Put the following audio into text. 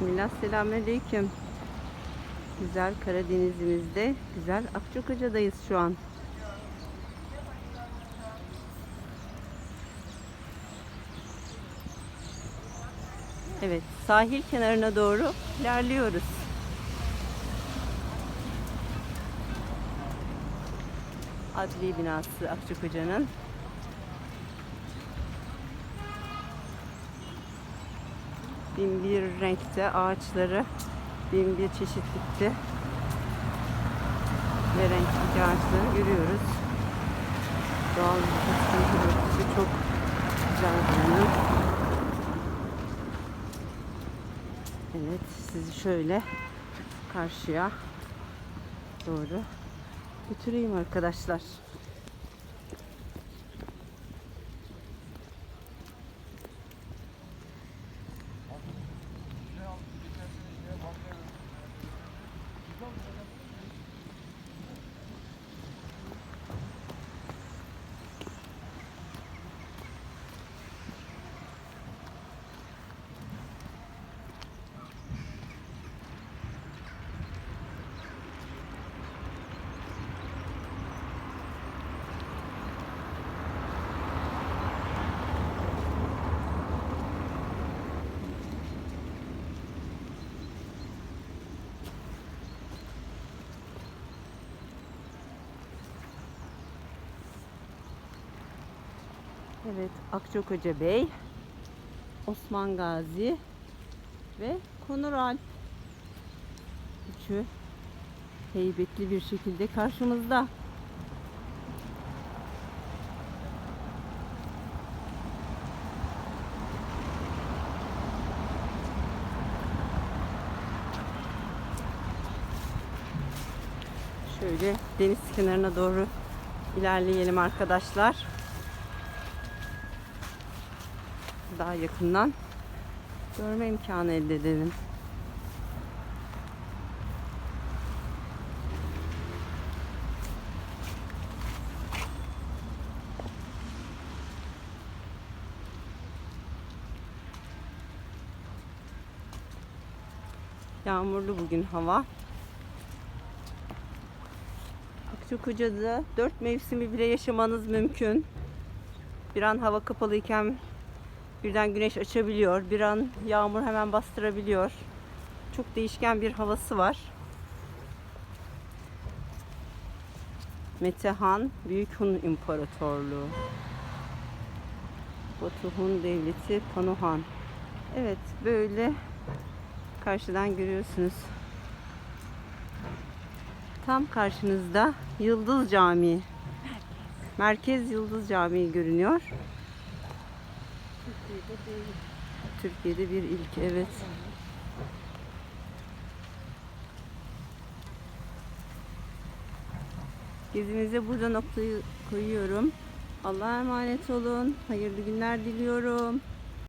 Bismillah, selamünaleyküm. Güzel Karadenizimizde, güzel Akçakoca'dayız şu an. Evet, sahil kenarına doğru ilerliyoruz. Adli binası Akçakoca'nın. Bin bir renkte ağaçları, bin bir çeşitlikte ve renkteki ağaçları görüyoruz. Doğal bir çok güzel buranın. Evet, sizi şöyle karşıya doğru götüreyim arkadaşlar. Evet, Akçakoca Bey, Osman Gazi ve Konural. Üçü heybetli bir şekilde karşımızda. Şöyle deniz kenarına doğru ilerleyelim arkadaşlar. Daha yakından görme imkanı elde edelim. Yağmurlu bugün hava. Akçakoca'da dört mevsimi bile yaşamanız mümkün. Bir an hava kapalıyken Birden güneş açabiliyor. Bir an yağmur hemen bastırabiliyor. Çok değişken bir havası var. Metehan Büyük Hun İmparatorluğu. Batu Hun Devleti Panuhan. Evet böyle karşıdan görüyorsunuz. Tam karşınızda Yıldız Camii. Merkez Yıldız Camii görünüyor. Türkiye'de bir ilk evet. Gezimize burada noktayı koyuyorum. Allah'a emanet olun. Hayırlı günler diliyorum.